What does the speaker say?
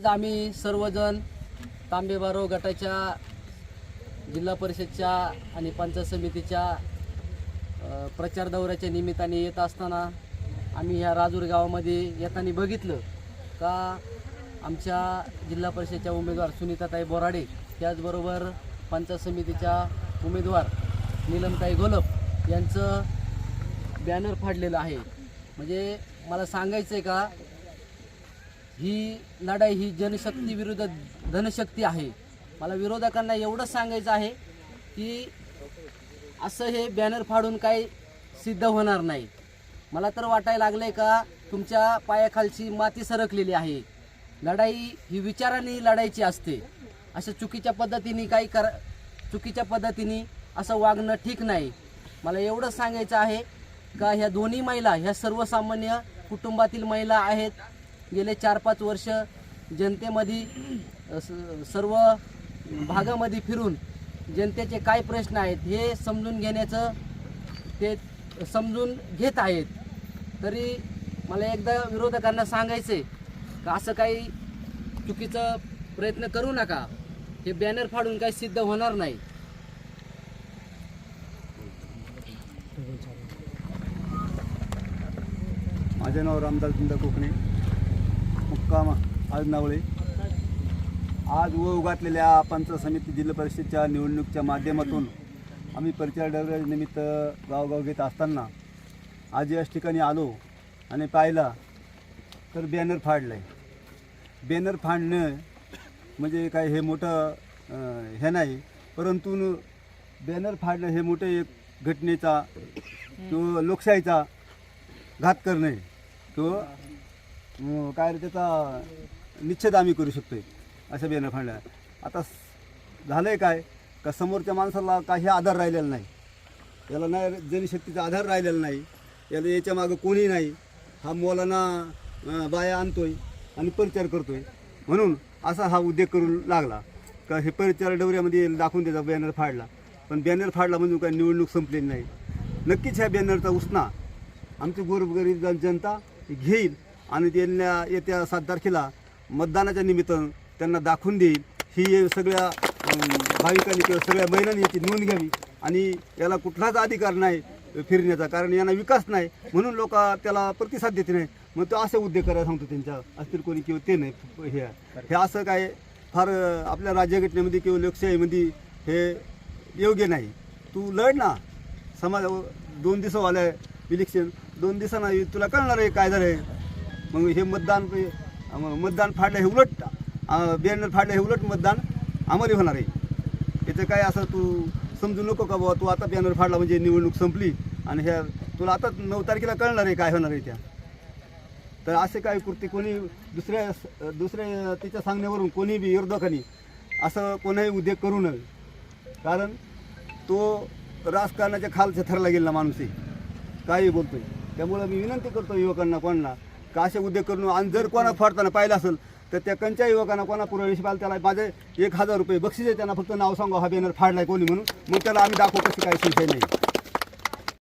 आज आम्ही सर्वजण तांबेबारो गटाच्या जिल्हा परिषदच्या आणि पंचायत समितीच्या प्रचार दौऱ्याच्या निमित्ताने येत असताना आम्ही ह्या राजूर गावामध्ये येताना बघितलं का आमच्या जिल्हा परिषदच्या उमेदवार सुनीताताई बोराडे त्याचबरोबर पंचायत समितीच्या उमेदवार नीलमताई घोलप यांचं बॅनर फाडलेलं आहे. म्हणजे मला सांगायचं आहे का ही लढाई ही जनशक्ती विरुद्ध धनशक्ती आहे. मला विरोधकांना एवढंच सांगायचं आहे की असं हे बॅनर फाडून काही सिद्ध होणार नाही. मला तर वाटायला लागलंय का तुमच्या पायाखालची माती सरकलेली आहे. लढाई ही विचाराने लढायची असते. अशा चुकीच्या पद्धतीने काही कर चुकीच्या पद्धतीने असं वागणं ठीक नाही. मला एवढंच सांगायचं आहे का ह्या दोन्ही महिला ह्या सर्वसामान्य कुटुंबातील महिला आहेत गेले चार पाच वर्ष जनतेमध्ये सर्व भागामध्ये फिरून जनतेचे काय प्रश्न आहेत हे समजून घेण्याचं ते समजून घेत आहेत. तरी मला एकदा विरोधकांना सांगायचं आहे का असं काही चुकीचं प्रयत्न करू नका. हे बॅनर फाडून काही सिद्ध होणार नाही. माझे नाव रामदास बिंदा कोकणे. मुक्काम आज नावळे. आज व उगातलेल्या पंच समिती जिल्हा परिषदच्या निवडणुकीच्या माध्यमातून आम्ही परिचय दौऱ्यानिमित्त गावगाव घेत असताना आज याच ठिकाणी आलो आणि पाहिला तर बॅनर फाडलं आहे बॅनर फाडणं म्हणजे काय हे मोठं हे नाही परंतु बॅनर फाडणं हे मोठं एक घटनेचा किंवा लोकशाहीचा घात करणे तो काय रे त्याचा निश्चित आम्ही करू शकतो अशा बॅनर फांडल्या आता झालं झालंय काय? का समोरच्या माणसाला काही आधार राहिलेला नाही. याला नाही जनशक्तीचा आधार राहिलेला नाही. याला याच्या मागं कोणी नाही. हा मोलाना बाया बाया आणतोय आणि परिचार करतोय. म्हणून असा हा उद्योग करू लागला. का हे परिचार डवऱ्यामध्ये दाखवून त्याचा बॅनर फाडला. पण बॅनर फाडला म्हणजे काय निवडणूक संपलेली नाही. नक्कीच ह्या बॅनरचा उसना आमची गोरगरीब जनता घेईल. आणि त्यांना येत्या सात तारखेला मतदानाच्या निमित्तानं त्यांना दाखवून देईल. ही सगळ्या भाविकांनी किंवा सगळ्या महिलांनी याची नोंद घ्यावी आणि याला कुठलाच अधिकार नाही फिरण्याचा कारण यांना विकास नाही म्हणून लोक त्याला प्रतिसाद देते नाही मग तो असे उद्योग करायला सांगतो त्यांच्या असतील कोणी किंवा ते नाही. हे हे असं काय फार आपल्या राज्यघटनेमध्ये किंवा लोकशाहीमध्ये हे योग्य नाही. तू लढ ना. समाज दोन दिवस आलं इलेक्शन दोन दिवसांना तुला कळणार आहे काय झालं आहे मग हे मतदान मतदान फाडलं हे उलट बॅनर फाडलं हे उलट मतदान आम्हाला होणार आहे. याचं काय असं तू समजू नको का बाबा तू आता बॅनर फाडला म्हणजे निवडणूक संपली आणि ह्या तुला आता नऊ तारखेला कळणार आहे काय होणार आहे त्या. तर असे काय कृती कोणी दुसऱ्या दुसऱ्या तिच्या सांगण्यावरून कोणी बी विरोधकांनी असं कोणाही उद्योग करू नये. कारण तो राजकारणाच्या खालच्या ठरला गेलेला माणूस आहे. काही बोलतोय. त्यामुळं मी विनंती करतो युवकांना कोणाला का असे उद्योग करून आणि जर कोणा फाडताना पाहिलं असेल तर त्या कंच्या युवकांना कोणा पुरवणी पाहिलं त्याला माझे एक हजार रुपये बक्षीस आहे त्यांना फक्त नाव सांगा हा बॅनर फाडलाय कोणी म्हणून. मग त्याला आम्ही दाखवू कशी काय संशय नाही.